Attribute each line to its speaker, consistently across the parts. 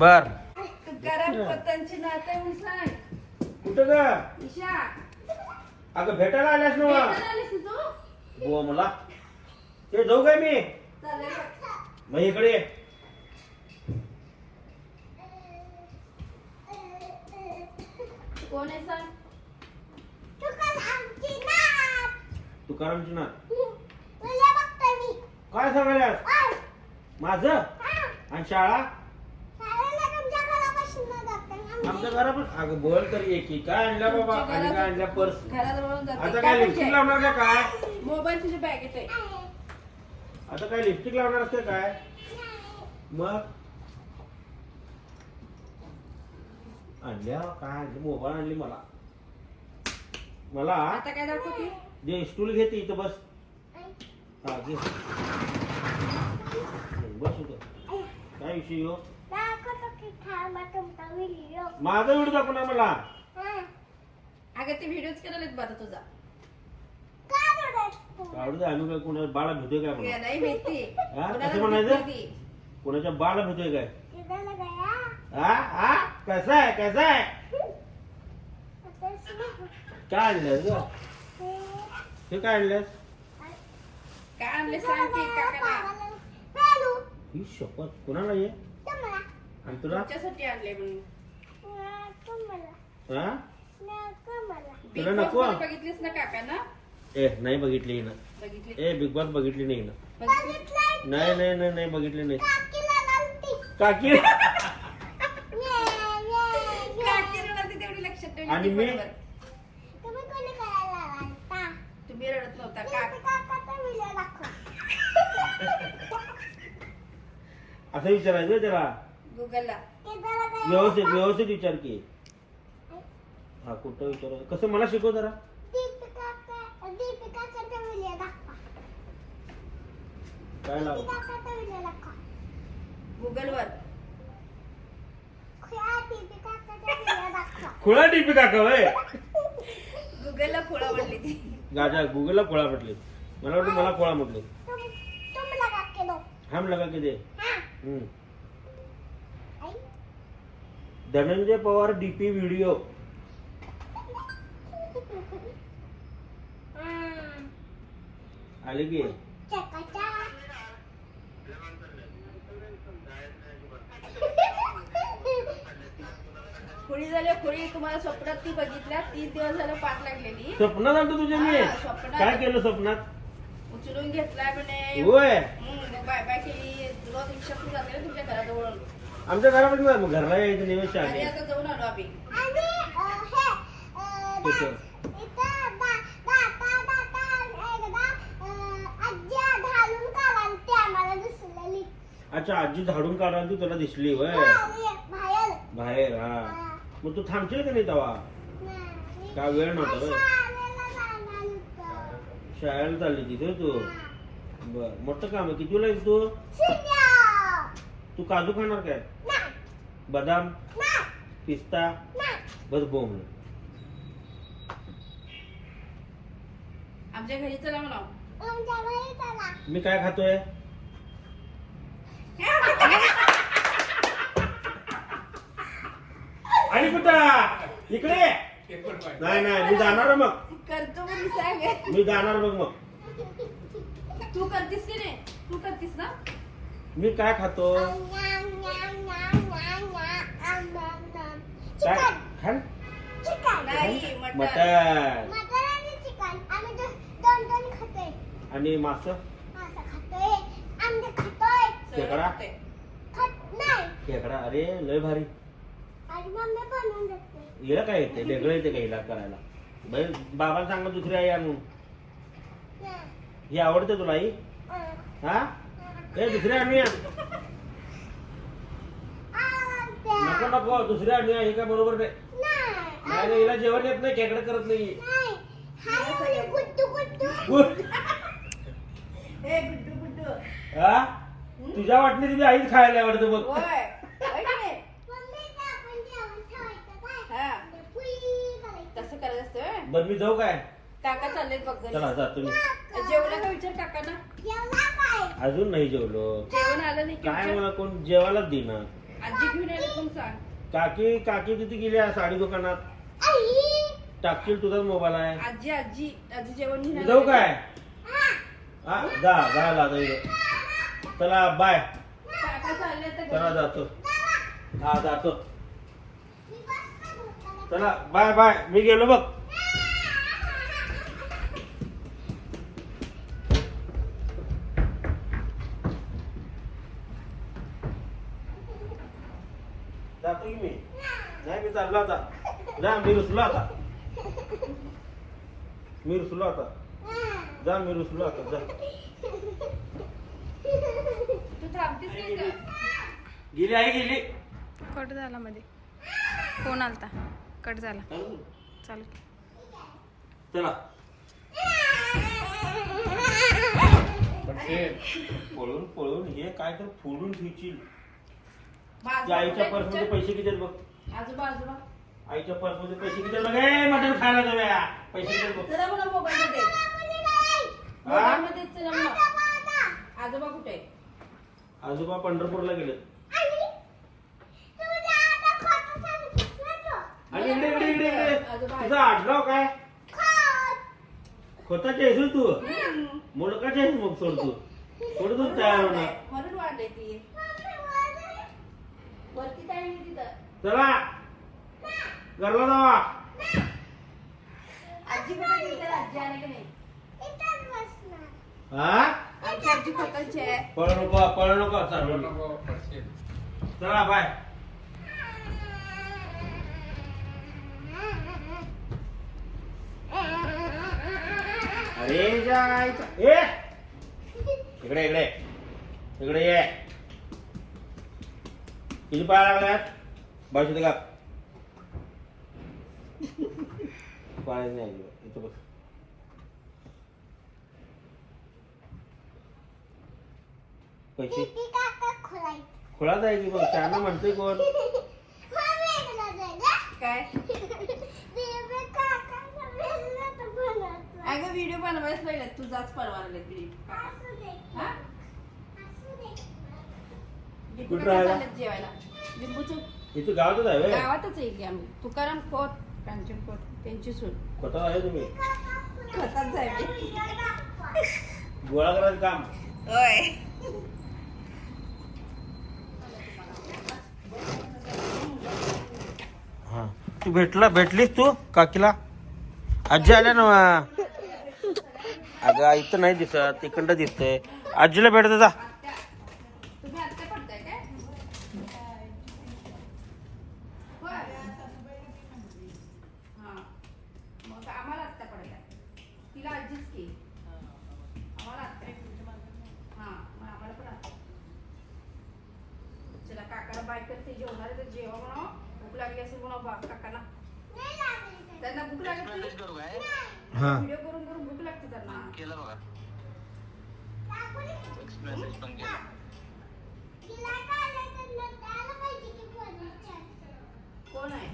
Speaker 1: बर.
Speaker 2: तुकाराम पतांची नात आहे म्हणून सांग
Speaker 1: कुठं ग?
Speaker 2: ईशा.
Speaker 1: अगं भेटायला आल्यास ना
Speaker 2: भेटायला आलीस ना तू?
Speaker 1: बुवा मला ते जाऊ काय मी?
Speaker 2: चालेल.
Speaker 1: मग इकडे ये.
Speaker 2: कोण आहे सांग?
Speaker 1: तुकारामची ना काय सांगायल्यास माझं? आणि शाळा? आमच्या घरापासून अगं बोल तरी ये की. काय आणल्या बाबा? आणि काय आणल्या पर्स. आता
Speaker 2: काय
Speaker 1: लिपस्टिक
Speaker 2: पाहिजे?
Speaker 1: लावणार का काय?
Speaker 2: मोबाईल तुझ्या बॅगेत आहे
Speaker 1: आता काय लिपस्टिक लावणार असते काय? मग? आणल्या? काय आणली? मोबाईल आणली मला. मला?
Speaker 2: आता काय दाखवते?
Speaker 1: जे स्टूल घेते इथं बस. हा घे. बस इथं. काय विषय हो माझा व्हिडिओ दाखवणार मला.
Speaker 2: अगं ते व्हिडिओच करायला बरं तुझा.
Speaker 1: आवडू दे आम्ही काय कोणाच्या बाळा भेटोय काय
Speaker 2: हे नाही माहिती.
Speaker 1: हा? कसं म्हणायचं? कोणाच्या बाळा भेटोय काय? हा? हा? कसं आहे? कसं आहे? काय आणलंस ग? हे काय आणलंस?
Speaker 2: काय आणले सांग की काकाला.
Speaker 1: ही शपथ कोणाला ये आणि तुला?
Speaker 2: तुमच्यासाठी आणले म्हणून.
Speaker 1: हा? तुला
Speaker 2: बॉस
Speaker 1: नको?
Speaker 2: मध्ये बघितलीस ना काकांना
Speaker 1: ए नाही बघितली ना
Speaker 2: बघितली.
Speaker 1: ए बिग बॉस बघितली नाही ना
Speaker 2: बघितली
Speaker 1: नाही नाही नाही नाही बघितली नाही. काकी?
Speaker 2: काकी रडत तेवढी लक्षात ठेवली
Speaker 1: आणि
Speaker 2: ती
Speaker 1: मी?
Speaker 2: बरोबर. तुम्ही रडत नव्हता काक.
Speaker 1: असं विचारायचं त्याला?
Speaker 2: गुगलला.
Speaker 1: व्यवस्थित व्यवस्थित विचार की. हा कुठं विचार कसं मला शिकव जरा. काय लाव?
Speaker 2: गुगलवर.
Speaker 1: खुळा टीपी काका वय
Speaker 2: गुगलला खोळा म्हणली ती.
Speaker 1: गाजा गुगलला खोळा म्हटले. मला वाटतं मला खोळा म्हटले. हम लगा की दे. हम्म. धनंजय पवार डीपी व्हिडिओ आले की?
Speaker 2: खुळी झाली खुळी. तुम्हाला स्वप्नात ती बघितल्या तीन दिवस झालं पाठ लागलेली.
Speaker 1: स्वप्नात आलतो तुझ्या मी?
Speaker 2: हा, स्वप्नात.
Speaker 1: काय केलं स्वप्नात?
Speaker 2: उचलून घेतलाय म्हणे.
Speaker 1: होय.
Speaker 2: हम्म, बाय बाय केली. रोज रिक्षातून जाते ना तुमच्या घराजवळ.
Speaker 1: आमच्या जा, मग घरला यायचं निवेश
Speaker 2: आणि
Speaker 1: आले
Speaker 2: आता जाऊन आलो आम्ही.
Speaker 1: कुठं? अच्छा आजी झाडून काढायला तू तुला दिसली वय बाहेर. हा. मग तू थांबशील का नाही तेव्हा का वेळ नव्हता होय? शाळेला चालली तिथे तू? बर मोठं काम आहे. कितीला येईल तू? तू काजू खाणार काय? बदाम? पिस्ता? बस बोंब
Speaker 2: आमच्या घरी चला म्हणा.
Speaker 1: मी काय खातोय? आणि कुठं इकडे. नाही नाही मी जाणार मग.
Speaker 2: करतो म्हणून सांग
Speaker 1: मी जाणार मग मग.
Speaker 2: तू करतीस की नाही? तू करतीस ना?
Speaker 1: मी काय खातो? काय
Speaker 2: नाही मटण.
Speaker 1: मटन आणि मास? खेकडा? खेकडा अरे लय भारी. हिला काय येते? वेगळं येते का हिला करायला? बाई बाबाला सांगा दुसरी आई आणून. ही. आवडते तुला आई? हा? ए दुसरी आणूया नको नको दुसरी आणूया हे काय बरोबर नाही. नाही नाही, हिला जेवण येत नाही खेकडे करत नाही. गुड.
Speaker 2: ए गुड्डू गुड्डू.
Speaker 1: हा? तुझ्या वाटणी तुम्ही आईच खायला आवडतं बघ.
Speaker 2: होय होय की नाही? हा. तसं करायचं असतं होय?
Speaker 1: बरं मी जाऊ काय?
Speaker 2: काका चाललेत बघ घरी.
Speaker 1: चला जा तुम्ही.
Speaker 2: जेवला का विचार काकांना.
Speaker 1: अजून नाही जेवलो.
Speaker 2: जेवण आलं नाही
Speaker 1: काय? मला कोण जेवायलाच देणार
Speaker 2: आजी घेऊन आले पण सांग?
Speaker 1: काकी काकी तिथे गेली आहे साडी दुकानात? टाकशील तुझाच मोबाईल आहे.
Speaker 2: आजी आजी आजी जेवण घेऊन आले.
Speaker 1: जाऊ काय? हा जा जा लाजा चला बाय
Speaker 2: काका चालले तर
Speaker 1: चला. जातो. हा जातो. चला बाय बाय मी गेलो बघ. की मी नाही मी चाललो आता. जा मी रुसलो आता. मी रुसलो आता. जा मी रुसलो आता. जा.
Speaker 2: तू थांबतीस नाही का?
Speaker 1: गेली. आहे गेली.
Speaker 3: कट झाला मध्ये. फोन आलता. कट झाला. चालू
Speaker 1: चला पळून पळून हे काय तर फोडून ठेवशील. त्या आईच्या
Speaker 2: पर्समध्ये?
Speaker 1: पैसे किती आहेत बघ?
Speaker 2: आजोबा आजोबा
Speaker 1: आईच्या पर्समध्ये पैसे किती आहेत? बघ ए, मटण खायला जाऊया. पैसे किती आहेत बघ?
Speaker 2: चला म्हणा मोबाईल मध्ये मोबाईल मध्ये चला म्हणा. आजोबा कुठे? आहे?
Speaker 1: आजोबा पंढरपूरला गेले. आणि इकडे इकडे इकडे इकडे.
Speaker 2: आजोबा
Speaker 1: तुझं आडनाव काय? खोताचे आहेस तू? मुलकाचे आहेस मग सोड तू. सोड तू तयार होणार.
Speaker 2: म्हणून वाढले ती. वरती काय नाही तिथं.
Speaker 1: चला. घरला जावा.
Speaker 2: आजी कुठे गेली तर आजी आली की नाही?
Speaker 1: हा?
Speaker 2: आमची आजी खोतांची आहे
Speaker 1: पळ नको. पळ नको चालू चला बाय. अरे जायचं. ए! इकडे इकडे. इकडे ये. किती पाय लागल्यात बाजू का पाय नाही अजिबात. इथं बस पैसे खुळा जायची बघ त्यानं म्हणतोय कोण
Speaker 2: काय अगं व्हिडिओ बनवायच पाहिजे तुझाच परवा व्हिडिओ हा?
Speaker 1: कुठं राहायला?
Speaker 2: चालत जेवायला? लिंबूचं?
Speaker 1: इथं गावातच आहे व्हय?
Speaker 2: गावातच आहे की आम्ही. तुकाराम खोत कांचन खोत त्यांची सून.
Speaker 1: खोटात आहे तुम्ही?
Speaker 2: खतात जायचे
Speaker 1: गोळा करायचं काम.
Speaker 2: होय.
Speaker 1: हा. तू भेटला भेटलीस तू काकीला? आजी आल्या ना अगं इथं नाही दिसत तिकडं दिसतंय. आजीला भेटत जा
Speaker 2: तुम्ही आत्ता पडताय काय होय. हा. मग आम्हाला आत्ता पडायला तिला आजीच की आम्हाला आत्ता हा मग आम्हाला पण आत्ता चला काकाला बाय करते जेवणार आहे तर जेवा म्हणा भूक लागली असेल म्हणा बा काकाला त्यांना भूक लागली
Speaker 1: हा.
Speaker 2: व्हिडिओ करून करून भूक लागते त्यांना.
Speaker 4: केलं बघा. मेसेज पण केला.
Speaker 2: कोण आहे?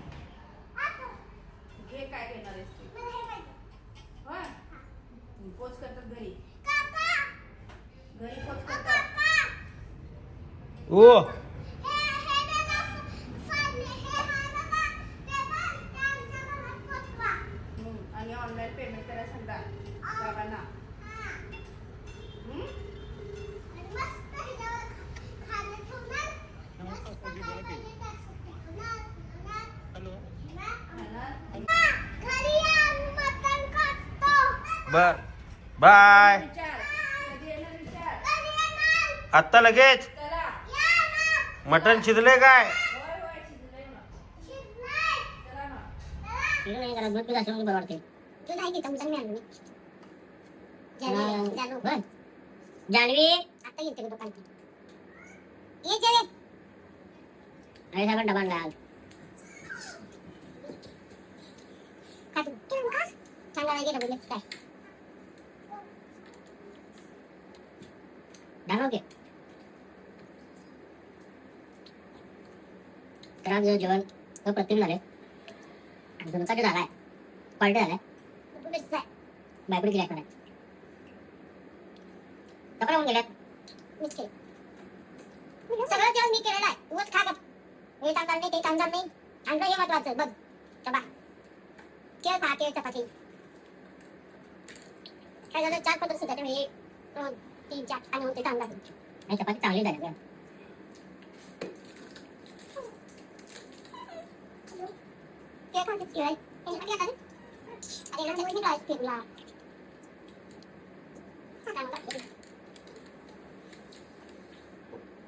Speaker 2: घे काय घेणार आहेस तू? होय? पोच करतात घरी. घरी पोच करतात
Speaker 1: ओ
Speaker 2: हम्म, आणि ऑनलाईन पेमेंट करायला सांगा बाबांना.
Speaker 1: बर. बाय. आत्ता लगेच?
Speaker 2: चला
Speaker 1: मटण शिजले काय
Speaker 2: होय
Speaker 5: जानवी आता येते दुकान ये चले अरे साहेब डबा आणला आज. का तू? का चांगला नाही गेला काय? तर आज जेवण. प्रतिम झाले. दोनसाठी झालाय क्वालिटी झालाय. बायकडे गेल्या कडे कपडे होऊन गेल्यात सगळं जेवण मी केलेलं आहे तूच खा गप हे चांगलं नाही ते चांगलं नाही आणलं हे महत्वाचं बघ चबा केळ खा केळ चपाती काय झालं चार पत्र सुद्धा तुम्ही एक दोन तीन चार आणि होते चांगला आणि चपाती चांगली झाली गं. केळ खा केळ आहे. हे खाते आता ना? अरे ना चटणी काय फिरला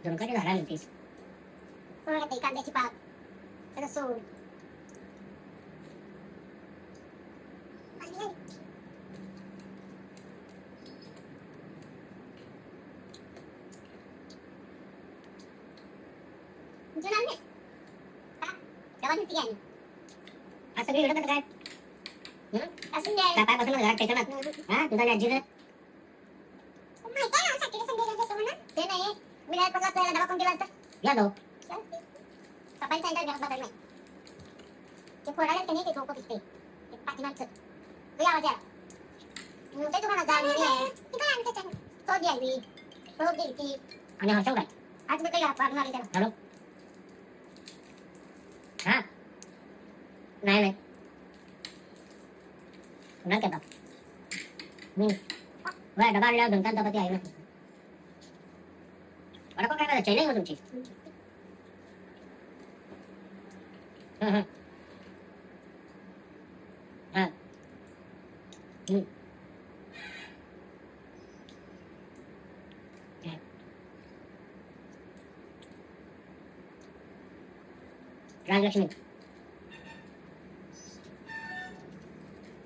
Speaker 5: झुणका झाला नव्हतीस ते कांद्याची पात रसूण आज सगळी एवढं कसं काय हं? काय पाय बसलं घरात हा तुझा आजीचं ते नाही मी नाही पगार द्यायला दवा कोण असता या जाऊ घरात नाही ते फोडायला ते नाही ते झोपत असते ते पाठीमागचं तो आवाज आला मग ते तुम्हाला जाण नाही तो द्यावी तो द्यायची आणि हर्षव काय आज मी काही त्याला हॅलो हा नाही नाही पुन्हा केला मी बरं डबा आणल्यावर दोन तास चपाती आहे ना वडापाव काय करायचं चैनी आहे का तुमची हं, हं. हं. हं. हं. राजलक्ष्मी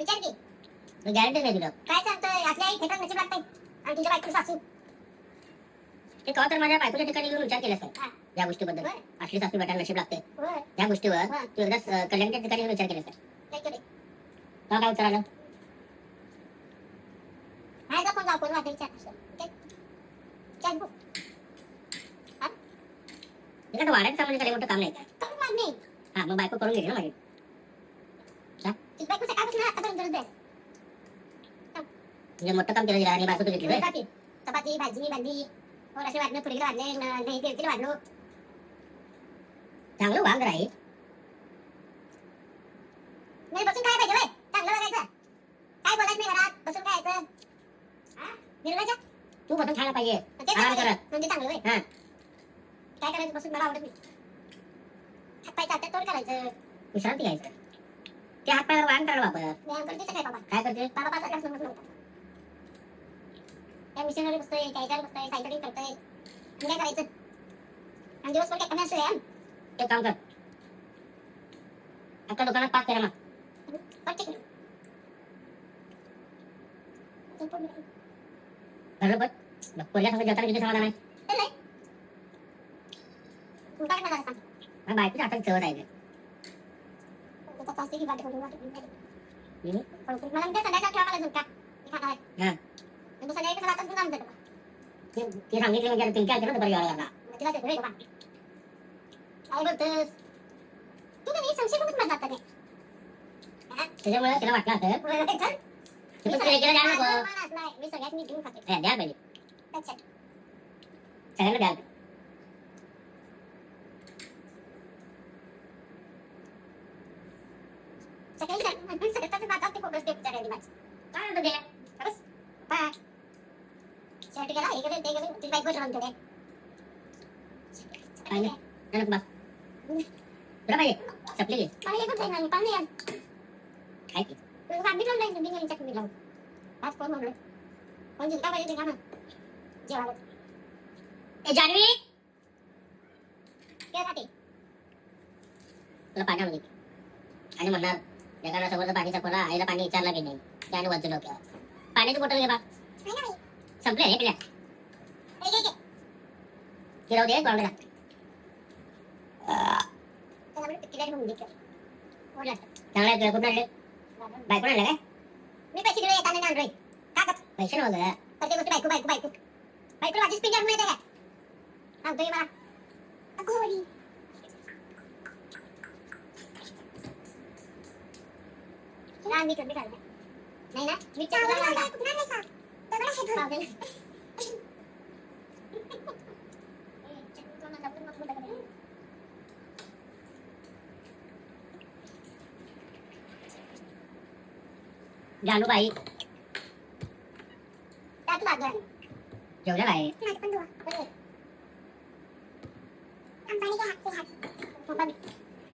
Speaker 5: की. गॅरंटी नाही तुला. काय सांगतोय? आपल्या आई नशीब लागतंय. आणि तुझ्या बायको सासू. ते कवा तर माझ्या बायकोच्या ठिकाणी येऊन विचार केलास काय? या गोष्टीबद्दल. असली सासू भेटायला नशीब लागते या गोष्टीवर तू एकदा कल्याणच्या ठिकाणी येऊन विचार केलास काय? तेव्हा काय उत्तर आलं? फोन लाव फोन वाटायचा वाढायचं सामान काही मोठं काम नाही. का हा मग बायको करून घेते ना माझी म्हणजे मोठं काम केलं तिला आणि तू घेतली होय? चपाती. भाजी भांडी. थोडेसे वाढणं पुढे वाढले नाही ते वाढलो चांगलं वाघ राहील. नाही बसून काय पाहिजे होय? चांगलं बघायचं. काय बोलायचं नाही घरात? बसून काय यायचं? हा? निर्लज्ज? तू बसून खायला पाहिजे. आराम करत म्हणजे चांगलं होय. हा. काय करायचं बसून? मला आवडत नाही. हात पाय चालतात तोड करायचं. विश्रांती घ्यायचं. ते हात पायावर व्यायाम करायला वापर व्यायाम करते काय बाबा. काय करते? बाबा पाच त्या मिशनरी बसतोय त्या ह्याच्यावर बसतोय सायकलिंग करतोय आणि काय करायचं आणि दिवसभर काय कमी असतोय ते काम कर अक्का दुकानात पाच करा मग बरोबर पहिल्या समजा जेवताना किती समाधान आहे बायकोच्या हातात चवत आहे मला म्हणते संध्याकाळ ठेवा मला झुणका मी खाणार आहे मग संध्याकाळी कसं राहतात तुझं आमचं ते सांगितलं म्हणजे आता पिंकी आलते ना दुपारी जेवायला घरला. तिला देतो रे बाबा. काय बोलतोस? तू का नाही संशय करून म्हणत जाता काय? हा? त्याच्यामुळे तिला वाटलं असं तू पण तिला द्यायला नको. मी सगळ्यात मी घेऊन खाते द्या पाहिजे सगळ्यांना द्या सगळ्यांनी सगळ्याचं नाकात ते फोकस ते विचारायला माझं काय म्हणतो ते खरंच बाय शर्ट गेला हे गेले ते गेले तुझी बायको ठेवून ठेवले काय नाही ननक बस तुला पाहिजे चपली घे पाणी नाही पाणी या काय की तू सांगितलं नाही तुम्ही यांच्या तुम्ही लावून आज कोण म्हणलं कोण जिंका पाहिजे ते ना जेवायला ए जानवी काय खाते तुला पाण्यामध्ये आणि म्हणणार एखादा समोरचा पाणी चपला आईला पाणी विचारला की नाही. त्याने वाचलं डोक्यावर पाण्याची बॉटल घे बा संपले हे पिल्या. ती दे हो, चांगला तुला आणले बायको आणलं काय? मी पैसे दिले येताना आणलोय. का पैसे नव्हतं प्रत्येक बायको बायको बायको बायको. माझीच पिंडी आणून येते काय? सांगतोय मला अगोरी मी नाही ना? विचार जानूबाई त्यात लागलं जेवढ्या आहे